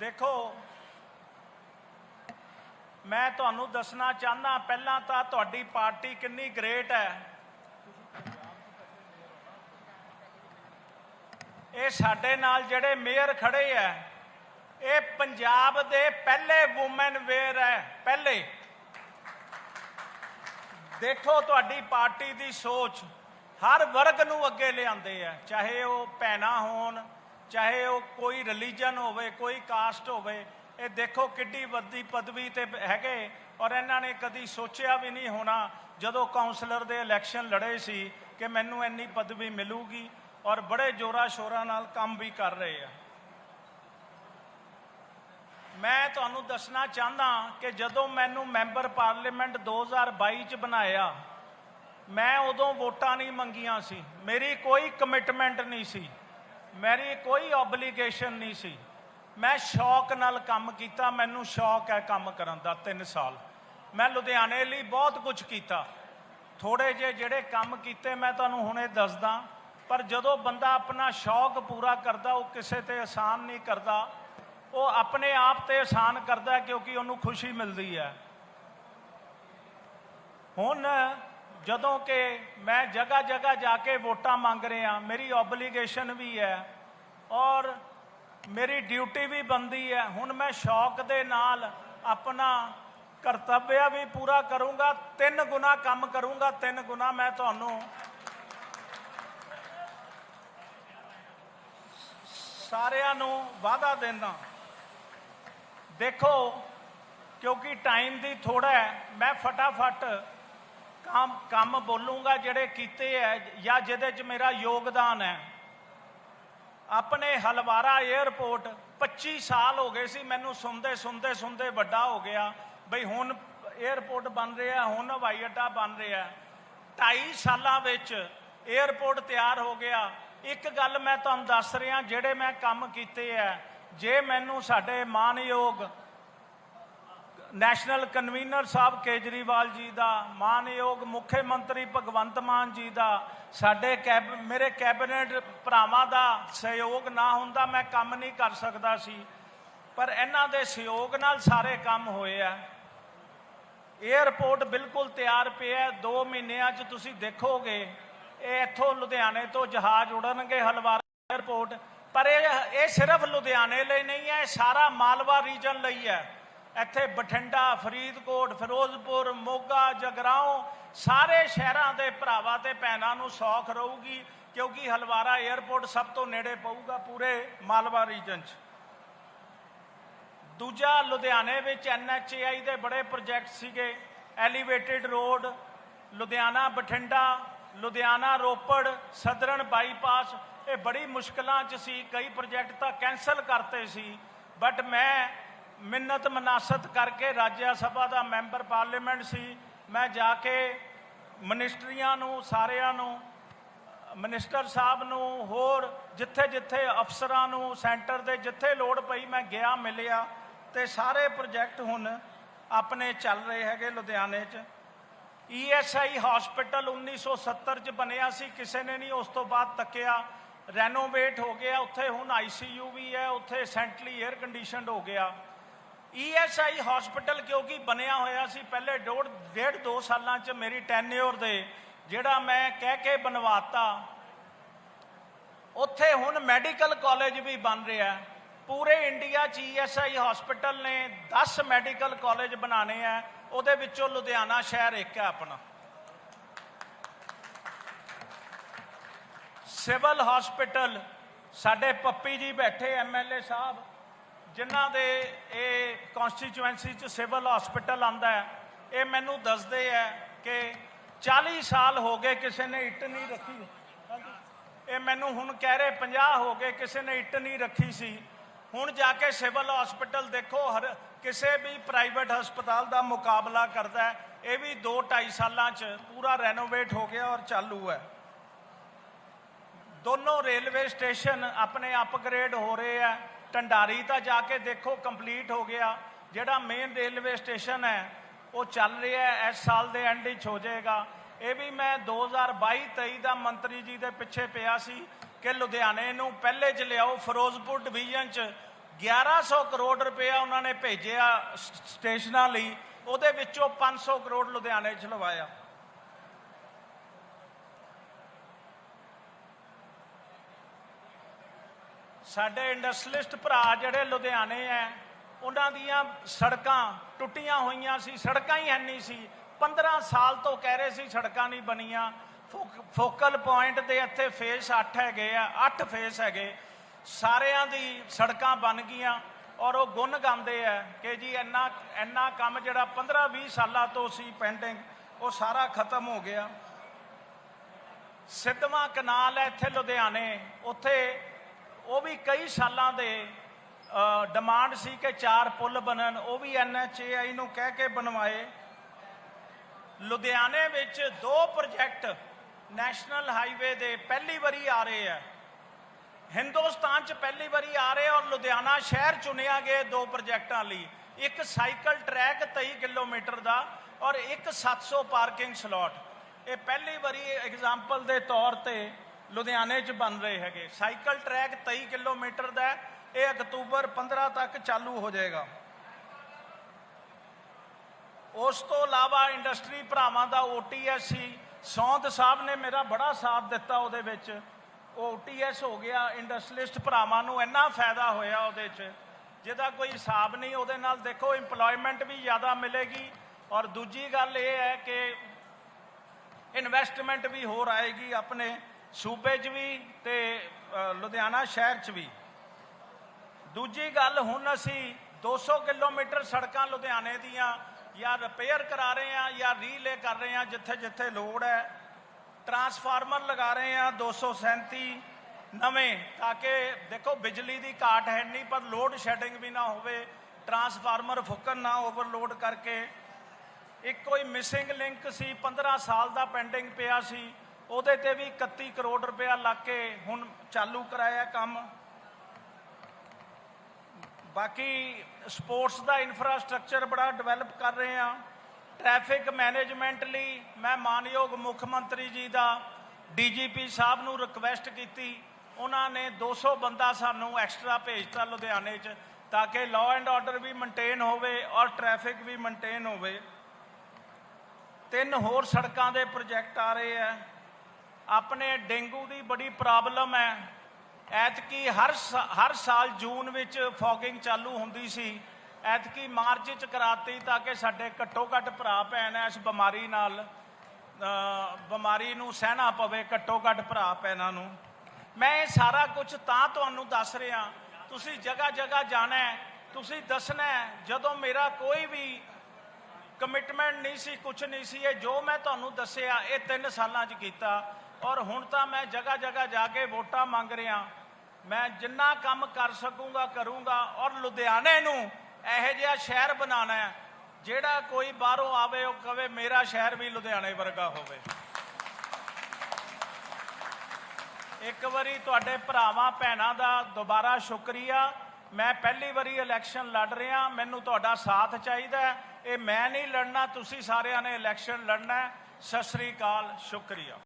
ਦੇਖੋ, ਮੈਂ ਤੁਹਾਨੂੰ ਦੱਸਣਾ ਚਾਹਨਾ ਪਹਿਲਾਂ ਤਾਂ ਤੁਹਾਡੀ ਪਾਰਟੀ ਕਿੰਨੀ ਗ੍ਰੇਟ ਹੈ। ਇਹ ਸਾਡੇ ਨਾਲ ਜਿਹੜੇ ਮੇਅਰ ਖੜੇ ਐ ਇਹ ਪੰਜਾਬ ਦੇ ਪਹਿਲੇ ਔਮਨ ਵੇਅਰ ਹੈ, ਪਹਿਲੇ। ਦੇਖੋ ਤੁਹਾਡੀ ਪਾਰਟੀ ਦੀ ਸੋਚ, ਹਰ ਵਰਗ ਨੂੰ ਅੱਗੇ ਲਿਆਂਦੇ ਆ, ਚਾਹੇ ਉਹ ਭੈਣਾਂ ਹੋਣ ਚਾਹੇ ਉਹ ਕੋਈ ਰਿਲੀਜਨ ਹੋਵੇ, ਕੋਈ ਕਾਸਟ ਹੋਵੇ, ਇਹ ਦੇਖੋ ਕਿੱਡੀ ਵੱਡੀ ਪਦਵੀ ਤੇ ਹੈਗੇ। ਔਰ ਇਹਨਾਂ ਨੇ ਕਦੀ ਸੋਚਿਆ ਵੀ ਨਹੀਂ ਹੋਣਾ, ਜਦੋਂ ਕਾਉਂਸਲਰ ਦੇ ਇਲੈਕਸ਼ਨ ਲੜੇ ਸੀ, ਕਿ ਮੈਨੂੰ ਇੰਨੀ ਪਦਵੀ ਮਿਲੂਗੀ ਔਰ ਬੜੇ ਜੋਰਾ ਸ਼ੋਰਾ ਨਾਲ ਕੰਮ ਵੀ ਕਰ ਰਹੇ ਆ। ਮੈਂ ਤੁਹਾਨੂੰ ਦੱਸਣਾ ਚਾਹੁੰਦਾ ਕਿ ਜਦੋਂ ਮੈਨੂੰ ਮੈਂਬਰ ਪਾਰਲੀਮੈਂਟ 2022 ਚ ਬਣਾਇਆ, ਮੈਂ ਉਦੋਂ ਵੋਟਾਂ ਨਹੀਂ ਮੰਗੀਆਂ ਸੀ। ਮੇਰੀ ਕੋਈ ਕਮਿਟਮੈਂਟ ਨਹੀਂ ਸੀ। ਮੇਰੀ ਕੋਈ ਆਬਲੀਗੇਸ਼ਨ ਨਹੀਂ ਸੀ। ਮੈਂ ਸ਼ੌਕ ਨਾਲ ਕੰਮ ਕੀਤਾ, ਮੈਨੂੰ ਸ਼ੌਕ ਹੈ ਕੰਮ ਕਰਨ ਦਾ 3 ਸਾਲ। ਮੈਂ ਲੁਧਿਆਣੇ ਲਈ ਬਹੁਤ ਕੁਝ ਕੀਤਾ। ਥੋੜੇ ਜਿਹੇ ਜਿਹੜੇ ਕੰਮ ਕੀਤੇ, ਮੈਂ ਤੁਹਾਨੂੰ ਹੁਣੇ ਦੱਸਦਾ। ਪਰ ਜਦੋਂ ਬੰਦਾ ਆਪਣਾ ਸ਼ੌਕ ਪੂਰਾ ਕਰਦਾ, ਉਹ ਕਿਸੇ ਤੇ ਆਸਾਨ ਨਹੀਂ ਕਰਦਾ। ਉਹ ਆਪਣੇ ਆਪ ਤੇ ਆਸਾਨ ਕਰਦਾ ਕਿਉਂਕਿ ਉਹਨੂੰ ਖੁਸ਼ੀ ਮਿਲਦੀ ਹੈ। ਹੁਣ ਜਦੋਂ ਕਿ ਮੈਂ ਜਗ੍ਹਾ ਜਗ੍ਹਾ ਜਾ ਕੇ ਵੋਟਾਂ ਮੰਗ ਰਿਹਾ, ਮੇਰੀ ਆਬਲੀਗੇਸ਼ਨ ਵੀ ਹੈ ਔਰ ਮੇਰੀ ਡਿਊਟੀ ਵੀ ਬੰਦੀ ਹੈ। ਹੁਣ ਮੈਂ ਸ਼ੌਕ ਦੇ ਨਾਲ ਆਪਣਾ ਕਰਤੱਵਯ ਵੀ ਪੂਰਾ ਕਰੂੰਗਾ, ਤਿੰਨ ਗੁਣਾ ਕੰਮ ਕਰੂੰਗਾ, ਤਿੰਨ ਗੁਣਾ ਮੈਂ ਤੁਹਾਨੂੰ ਸਾਰਿਆਂ ਨੂੰ ਵਾਅਦਾ ਦਿੰਦਾ। ਦੇਖੋ, ਕਿਉਂਕਿ ਟਾਈਮ ਦੀ ਥੋੜਾ ਹੈ, ਮੈਂ ਫਟਾਫਟ ਕੰਮ ਕੰਮ ਬੋਲੂੰਗਾ ਜਿਹੜੇ ਕੀਤੇ ਐ ਜਾਂ ਜਿਹਦੇ 'ਚ ਮੇਰਾ ਯੋਗਦਾਨ ਹੈ ਆਪਣੇ ਹਲਵਾਰਾ 에ਅਰਪੋਰਟ 25 ਸਾਲ ਹੋ ਗਏ ਸੀ, ਮੈਨੂੰ ਸੁਣਦੇ ਸੁਣਦੇ ਸੁਣਦੇ ਵੱਡਾ ਹੋ ਗਿਆ। ਬਈ ਹੁਣ 에ਅਰਪੋਰਟ ਬਣ ਰਿਹਾ, ਹੁਣ ਹਵਾਈ ਅੱਡਾ ਬਣ ਰਿਹਾ। 2.5 ਸਾਲਾਂ ਵਿੱਚ 에ਅਰਪੋਰਟ ਤਿਆਰ ਹੋ ਗਿਆ। ਇੱਕ ਗੱਲ ਮੈਂ ਤੁਹਾਨੂੰ ਦੱਸ ਰਿਹਾ, ਜਿਹੜੇ ਮੈਂ ਕੰਮ ਕੀਤੇ ਐ, ਜੇ ਮੈਨੂੰ ਸਾਡੇ ਮਾਨਯੋਗ ਨੈਸ਼ਨਲ ਕਨਵੀਨਰ ਸਾਹਿਬ ਕੇਜਰੀਵਾਲ ਜੀ ਦਾ, ਮਾਨਯੋਗ ਮੁੱਖ ਮੰਤਰੀ ਭਗਵੰਤ ਮਾਨ ਜੀ ਦਾ, ਸਾਡੇ ਕੈਬ, ਮੇਰੇ ਕੈਬਨਿਟ ਭਰਾਵਾਂ ਦਾ ਸਹਿਯੋਗ ਨਾ ਹੁੰਦਾ ਮੈਂ ਕੰਮ ਨਹੀਂ ਕਰ ਸਕਦਾ ਸੀ। ਪਰ ਇਹਨਾਂ ਦੇ ਸਹਿਯੋਗ ਨਾਲ ਸਾਰੇ ਕੰਮ ਹੋਏ ਆ। 에ਅਰਪੋਰਟ ਬਿਲਕੁਲ ਤਿਆਰ ਪਿਆ ਹੈ। 2 ਮਹੀਨਿਆਂ 'ਚ ਤੁਸੀਂ ਦੇਖੋਗੇ, ਇਹ ਇੱਥੋਂ ਲੁਧਿਆਣੇ ਤੋਂ ਜਹਾਜ਼ ਉੜਨਗੇ ਹਲਵਾਰਾ 에ਅਰਪੋਰਟ ਪਰ ਇਹ ਇਹ ਸਿਰਫ ਲੁਧਿਆਣੇ ਲਈ ਨਹੀਂ ਹੈ, ਇਹ ਸਾਰਾ ਮਾਲਵਾ ਰੀਜਨ ਲਈ ਹੈ। ਇੱਥੇ ਬਠਿੰਡਾ, ਫਰੀਦਕੋਟ, ਫਿਰੋਜ਼ਪੁਰ, ਮੋਗਾ, ਜਗਰਾਉਂ, ਸਾਰੇ ਸ਼ਹਿਰਾਂ ਦੇ ਭਰਾਵਾਂ ਤੇ ਭੈਣਾਂ ਨੂੰ ਸੌਖ ਰਹੂਗੀ ਕਿਉਂਕਿ ਹਲਵਾਰਾ 에ਅਰਪੋਰਟ ਸਭ ਤੋਂ ਨੇੜੇ ਪਊਗਾ ਪੂਰੇ ਮਾਲਵਾ ਰੀਜਨ 'ਚ। ਦੂਜਾ, ਲੁਧਿਆਣੇ ਵਿੱਚ ਐਨਐਚਏਆਈ ਦੇ ਬੜੇ ਪ੍ਰੋਜੈਕਟ ਸੀਗੇ। Elevated road, Ludhiana, Bathinda, Ludhiana, Ropar, southern bypass, ਇਹ ਬੜੀ ਮੁਸ਼ਕਲਾਂ 'ਚ ਸੀ। ਕਈ ਪ੍ਰੋਜੈਕਟ ਤਾਂ ਕੈਨਸਲ ਕਰਤੇ ਸੀ। ਬਟ ਮੈਂ ਮਿੰਨਤ ਮਨਾਸਤ ਕਰਕੇ ਰਾਜ ਸਭਾ ਦਾ ਮੈਂਬਰ ਪਾਰਲੀਮੈਂਟ ਸੀ। ਮੈਂ ਜਾ ਕੇ ਮਿਨਿਸਟਰੀਆਂ ਨੂੰ, ਸਾਰਿਆਂ ਨੂੰ, ਮਿਨਿਸਟਰ ਸਾਹਿਬ ਨੂੰ, ਹੋਰ ਜਿੱਥੇ ਜਿੱਥੇ ਅਫਸਰਾਂ ਨੂੰ, ਸੈਂਟਰ ਦੇ ਜਿੱਥੇ ਲੋੜ ਪਈ ਮੈਂ ਗਿਆ, ਮਿਲਿਆ ਤੇ ਸਾਰੇ ਪ੍ਰੋਜੈਕਟ ਹੁਣ ਆਪਣੇ ਚੱਲ ਰਹੇ ਹੈਗੇ ਲੁਧਿਆਣੇ 'ਚ। ਈਐਸਆਈ ਹਸਪੀਟਲ 1970 'ਚ ਬਣਿਆ ਸੀ, ਕਿਸੇ ਨੇ ਨਹੀਂ ਉਸ ਤੋਂ ਬਾਅਦ ਤੱਕਿਆ। ਰੈਨੋਵੇਟ ਹੋ ਗਿਆ, ਉੱਥੇ ਹੁਣ ਆਈਸੀਯੂ ਵੀ ਹੈ, ਉੱਥੇ ਸੈਂਟਰਲੀ 에ਅਰ ਕੰਡੀਸ਼ਨਡ ਹੋ ਗਿਆ। ਈਐਸਆਈ ਹਸਪੀਟਲ ਕਿਉਂਕਿ ਬਣਿਆ ਹੋਇਆ ਸੀ ਪਹਿਲੇ ਡੋੜ ਡੇਢ ਦੋ ਸਾਲਾਂ 'ਚ ਮੇਰੀ ਟੈਨਿਓਰ ਦੇ ਜਿਹੜਾ ਮੈਂ ਕਹਿ ਕੇ ਬਣਵਾਤਾ, ਉੱਥੇ ਹੁਣ ਮੈਡੀਕਲ ਕਾਲਜ ਵੀ ਬਣ ਰਿਹਾ। ਪੂਰੇ ਇੰਡੀਆ 'ਚ ਈਐਸਆਈ ਹਸਪੀਟਲ ਨੇ 10 ਮੈਡੀਕਲ ਕਾਲਜ ਬਣਾਣੇ ਆ, ਉਹਦੇ ਵਿੱਚੋਂ ਲੁਧਿਆਣਾ ਸ਼ਹਿਰ ਇੱਕ ਹੈ ਆਪਣਾ। ਸਿਵਲ ਹਸਪੀਟਲ, ਸਾਡੇ ਪੱਪੀ ਜੀ ਬੈਠੇ ਐਮਐਲਏ ਸਾਹਿਬ। ਜਿਨ੍ਹਾਂ ਦੇ ਇਹ ਕਨਸਟੀਚੁਐਂਸੀ ਚ ਸਿਵਲ ਹਸਪੀਟਲ ਆਂਦਾ ਹੈ, ਇਹ ਮੈਨੂੰ ਦੱਸਦੇ ਆ ਕਿ 40 ਸਾਲ ਹੋ ਗਏ ਕਿਸੇ ਨੇ ਇੱਟ ਨਹੀਂ ਰੱਖੀ। ਇਹ ਮੈਨੂੰ ਹੁਣ ਕਹਿ ਰਹੇ 50 ਹੋ ਗਏ ਕਿਸੇ ਨੇ ਇੱਟ ਨਹੀਂ ਰੱਖੀ ਸੀ। ਹੁਣ ਜਾ ਕੇ ਸਿਵਲ ਹਸਪੀਟਲ ਦੇਖੋ, ਹਰ ਕਿਸੇ ਵੀ ਪ੍ਰਾਈਵੇਟ ਹਸਪਤਾਲ ਦਾ ਮੁਕਾਬਲਾ ਕਰਦਾ ਇਹ ਵੀ 2 2.5 ਸਾਲਾਂ ਚ ਪੂਰਾ ਰੈਨੋਵੇਟ ਹੋ ਗਿਆ ਔਰ ਚਾਲੂ ਹੈ। ਦੋਨੋਂ ਰੇਲਵੇ ਸਟੇਸ਼ਨ ਆਪਣੇ ਅਪਗ੍ਰੇਡ ਹੋ ਰਹੇ ਆ ਟੰਡਾਰੀ ਤਾਂ ਜਾ ਕੇ ਦੇਖੋ ਕੰਪਲੀਟ ਹੋ ਗਿਆ। ਜਿਹੜਾ ਮੇਨ ਰੇਲਵੇ ਸਟੇਸ਼ਨ ਹੈ, ਉਹ ਚੱਲ ਰਿਹਾ ਹੈ, ਇਸ ਸਾਲ ਦੇ ਐਂਡ ਵਿੱਚ ਹੋ ਜਾਏਗਾ। ਇਹ ਵੀ ਮੈਂ 2022-23 ਦਾ ਮੰਤਰੀ ਜੀ ਦੇ ਪਿੱਛੇ ਪਿਆ ਸੀ ਕਿ ਲੁਧਿਆਣੇ ਨੂੰ ਪਹਿਲੇ ਚ ਲਿਆਓ, ਫਿਰੋਜ਼ਪੁਰ ਡਿਵੀਜ਼ਨ ਚ 1100 ਕਰੋੜ ਰੁਪਇਆ ਉਹਨਾਂ ਨੇ ਭੇਜਿਆ ਸਟੇਸ਼ਨਾਂ ਲਈ। ਉਹਦੇ ਵਿੱਚੋਂ 500 ਕਰੋੜ ਲੁਧਿਆਣੇ 'ਚ ਲਵਾਇਆ। ਸਾਡੇ ਇੰਡਸਟਰੀਲਿਸਟ ਭਰਾ ਜਿਹੜੇ ਲੁਧਿਆਣੇ ਐ, ਉਹਨਾਂ ਦੀਆਂ ਸੜਕਾਂ ਟੁੱਟੀਆਂ ਹੋਈਆਂ ਸੀ, ਸੜਕਾਂ ਹੀ ਹੈ ਸੀ। 15 ਸਾਲ ਤੋਂ ਕਹਿ ਰਹੇ ਸੀ ਸੜਕਾਂ ਨਹੀਂ ਬਣੀਆਂ। ਫੋਕ- ਫੋਕਲ ਪੁਆਇੰਟ ਦੇ ਇੱਥੇ ਫੇਸ 8 ਹੈਗੇ ਆ 8 ਫੇਸ ਹੈਗੇ। ਸਾਰਿਆਂ ਦੀ ਸੜਕਾਂ ਬਣ ਗਈਆਂ ਔਰ ਉਹ ਗੁੰਨ ਗਾਉਂਦੇ ਆ ਕਿ ਜੀ ਇੰਨਾ ਇੰਨਾ ਕੰਮ ਜਿਹੜਾ 15 20 ਸਾਲਾਂ ਤੋਂ ਸੀ ਪੈਂਡਿੰਗ ਉਹ ਸਾਰਾ ਖਤਮ ਹੋ ਗਿਆ। ਸਿੱਧਵਾਂ ਕਨਾਲ ਹੈ ਇੱਥੇ ਲੁਧਿਆਣੇ। ਉੱਥੇ ਉਹ ਵੀ ਕਈ ਸਾਲਾਂ ਦੇ ਡਿਮਾਂਡ ਸੀ ਕਿ ਚਾਰ ਪੁਲ ਬਣਨ, ਉਹ ਵੀ ਐਨਐਚਏਆਈ ਨੂੰ ਕਹਿ ਕੇ ਬਣਵਾਏ। ਲੁਧਿਆਣੇ ਵਿੱਚ ਦੋ ਪ੍ਰੋਜੈਕਟ ਨੈਸ਼ਨਲ ਹਾਈਵੇ ਦੇ ਪਹਿਲੀ ਵਾਰੀ ਆ ਰਹੇ ਆ। ਹਿੰਦੁਸਤਾਨ 'ਚ ਪਹਿਲੀ ਵਾਰੀ ਆ ਰਹੇ ਔਰ ਲੁਧਿਆਣਾ ਸ਼ਹਿਰ ਚੁਣਿਆ ਗਿਆ ਦੋ ਪ੍ਰੋਜੈਕਟਾਂ ਲਈ। ਇੱਕ ਸਾਈਕਲ ਟਰੈਕ 23 ਕਿਲੋਮੀਟਰ ਦਾ ਔਰ ਇੱਕ 700 ਪਾਰਕਿੰਗ ਸਲੋਟ। ਇਹ ਪਹਿਲੀ ਵਾਰੀ ਐਗਜ਼ਾਮਪਲ ਦੇ ਤੌਰ ਤੇ ਲੁਧਿਆਣੇ 'ਚ ਬਣ ਰਹੇ ਹੈਗੇ। ਸਾਈਕਲ ਟਰੈਕ 23 ਕਿਲੋਮੀਟਰ ਦਾ ਇਹ ਅਕਤੂਬਰ 15 ਤੱਕ ਚਾਲੂ ਹੋ ਜਾਏਗਾ। ਉਸ ਤੋਂ ਇਲਾਵਾ ਇੰਡਸਟਰੀ ਭਰਾਵਾਂ ਦਾ ਓਟੀਐਸ ਸੀ, ਸੌਂਦ ਸਾਹਿਬ ਨੇ ਮੇਰਾ ਬੜਾ ਸਾਥ ਦਿੱਤਾ ਉਹਦੇ ਵਿੱਚ। ਉਹ ਓਟੀਐਸ ਹੋ ਗਿਆ ਇੰਡਸਟਰੀਲਿਸਟ ਭਰਾਵਾਂ ਨੂੰ ਇੰਨਾ ਫਾਇਦਾ ਹੋਇਆ ਉਹਦੇ 'ਚ, ਜਿਹਦਾ ਕੋਈ ਹਿਸਾਬ ਨਹੀਂ, ਉਹਦੇ ਨਾਲ ਦੇਖੋ EMPLOYMENT ਵੀ ਜ਼ਿਆਦਾ ਮਿਲੇਗੀ। ਔਰ ਦੂਜੀ ਗੱਲ ਇਹ ਹੈ ਕਿ ਇਨਵੈਸਟਮੈਂਟ ਵੀ ਹੋਰ ਆਏਗੀ ਆਪਣੇ। ਸੂਬੇ 'ਚ ਵੀ ਤੇ ਲੁਧਿਆਣਾ ਸ਼ਹਿਰ 'ਚ ਵੀ। ਦੂਜੀ ਗੱਲ, ਹੁਣ ਅਸੀਂ 200 ਕਿਲੋਮੀਟਰ ਸੜਕਾਂ ਲੁਧਿਆਣੇ ਦੀਆਂ ਜਾਂ ਰਿਪੇਅਰ ਕਰਾ ਰਹੇ ਹਾਂ ਜਾਂ ਰੀਲੇ ਕਰ ਰਹੇ ਹਾਂ ਜਿੱਥੇ ਜਿੱਥੇ ਲੋੜ ਹੈ। ਟਰਾਂਸਫਾਰਮਰ ਲਗਾ ਰਹੇ ਹਾਂ 237 ਨਵੇਂ, ਤਾਂ ਕਿ ਦੇਖੋ ਬਿਜਲੀ ਦੀ ਘਾਟ ਹੈ ਨਹੀਂ, ਪਰ ਲੋਡ ਸ਼ੈਡਿੰਗ ਵੀ ਨਾ ਹੋਵੇ ਟਰਾਂਸਫਾਰਮਰ ਫੁੱਕਣ ਨਾ ਓਵਰਲੋਡ ਕਰਕੇ। ਇੱਕ ਕੋਈ ਮਿਸਿੰਗ ਲਿੰਕ ਸੀ 15 ਸਾਲ ਦਾ ਪੈਂਡਿੰਗ ਪਿਆ ਸੀ। ਉਹਦੇ ਤੇ ਵੀ 31 ਕਰੋੜ ਰੁਪਇਆ ਲੱਗ ਕੇ ਹੁਣ ਚਾਲੂ ਕਰਾਇਆ ਕੰਮ। ਬਾਕੀ ਸਪੋਰਟਸ ਦਾ ਇਨਫਰਾਸਟ੍ਰਕਚਰ ਬੜਾ ਡਿਵੈਲਪ ਕਰ ਰਹੇ ਆ ਟ੍ਰੈਫਿਕ ਮੈਨੇਜਮੈਂਟ ਲਈ ਮੈਂ ਮਾਨਯੋਗ ਮੁੱਖ ਮੰਤਰੀ ਜੀ ਦਾ ਡੀਜੀਪੀ ਸਾਹਿਬ ਨੂੰ ਰਿਕਵੈਸਟ ਕੀਤੀ। ਉਹਨਾਂ ਨੇ 200 ਬੰਦਾ ਸਾਨੂੰ ਐਕਸਟਰਾ ਭੇਜਤਾ ਲੁਧਿਆਣੇ 'ਚ ਤਾਂ ਕਿ ਲਾਅ ਐਂਡ ਆਰਡਰ ਵੀ ਮੇਨਟੇਨ ਹੋਵੇ ਔਰ ਟ੍ਰੈਫਿਕ ਵੀ ਮੇਨਟੇਨ ਹੋਵੇ। ਤਿੰਨ ਹੋਰ ਸੜਕਾਂ ਦੇ ਪ੍ਰੋਜੈਕਟ ਆ ਰਹੇ ਆ। ਆਪਣੇ ਡੇਂਗੂ ਦੀ ਬੜੀ ਪ੍ਰੋਬਲਮ ਹੈ। ਐਤਕੀ ਹਰ ਸਾ- ਹਰ ਸਾਲ ਜੂਨ ਵਿੱਚ ਫੌਗਿੰਗ ਚਾਲੂ ਹੁੰਦੀ ਸੀ। ਐਤਕੀ ਮਾਰਚ ਚ ਕਰਾਤੀ ਤਾਂ ਕਿ ਸਾਡੇ ਘੱਟੋ ਘੱਟ ਭਰਾ ਭੈਣ ਇਸ ਬਿਮਾਰੀ ਨਾਲ ਬਿਮਾਰੀ ਨੂੰ ਸਹਿਣਾ ਪਵੇ ਘੱਟੋ ਘੱਟ ਭਰਾ ਭੈਣਾਂ ਨੂੰ। ਮੈਂ ਇਹ ਸਾਰਾ ਕੁਝ ਤਾਂ ਤੁਹਾਨੂੰ ਦੱਸ ਰਿਹਾ, ਤੁਸੀਂ ਜਗ੍ਹਾ ਜਗ੍ਹਾ ਜਾਣਾ ਤੁਸੀਂ ਦੱਸਣਾ ਜਦੋਂ ਮੇਰਾ ਕੋਈ ਵੀ ਕਮਿਟਮੈਂਟ ਨਹੀਂ ਸੀ ਕੁਝ ਨਹੀਂ ਸੀ, ਇਹ ਜੋ ਮੈਂ ਤੁਹਾਨੂੰ ਦੱਸਿਆ, ਇਹ 3 ਸਾਲਾਂ 'ਚ ਕੀਤਾ। ਔਰ ਹੁਣ ਤਾਂ ਮੈਂ ਜਗ੍ਹਾ ਜਗ੍ਹਾ ਜਾ ਕੇ ਵੋਟਾਂ ਮੰਗ ਰਿਹਾ। ਮੈਂ ਜਿੰਨਾ ਕੰਮ ਕਰ ਸਕੂੰਗਾ, ਕਰੂੰਗਾ ਔਰ ਲੁਧਿਆਣੇ ਨੂੰ ਇਹੋ ਜਿਹਾ ਸ਼ਹਿਰ ਬਣਾਉਣਾ ਹੈ, ਜਿਹੜਾ ਕੋਈ ਬਾਹਰੋਂ ਆਵੇ, ਉਹ ਕਵੇ ਮੇਰਾ ਸ਼ਹਿਰ ਵੀ ਲੁਧਿਆਣੇ ਵਰਗਾ ਹੋਵੇ। ਇੱਕ ਵਾਰੀ ਤੁਹਾਡੇ ਭਰਾਵਾਂ, ਭੈਣਾਂ ਦਾ ਦੁਬਾਰਾ ਸ਼ੁਕਰੀਆ। ਮੈਂ ਪਹਿਲੀ ਵਾਰੀ ਇਲੈਕਸ਼ਨ ਲੜ ਰਿਹਾ, ਮੈਨੂੰ ਤੁਹਾਡਾ ਸਾਥ ਚਾਹੀਦਾ ਇਹ ਮੈਂ ਨਹੀਂ ਲੜਨਾ, ਤੁਸੀਂ ਸਾਰਿਆਂ ਨੇ ਇਲੈਕਸ਼ਨ ਲੜਨਾ ਸਤਿ ਸ੍ਰੀ ਅਕਾਲ, ਸ਼ੁਕਰੀਆ।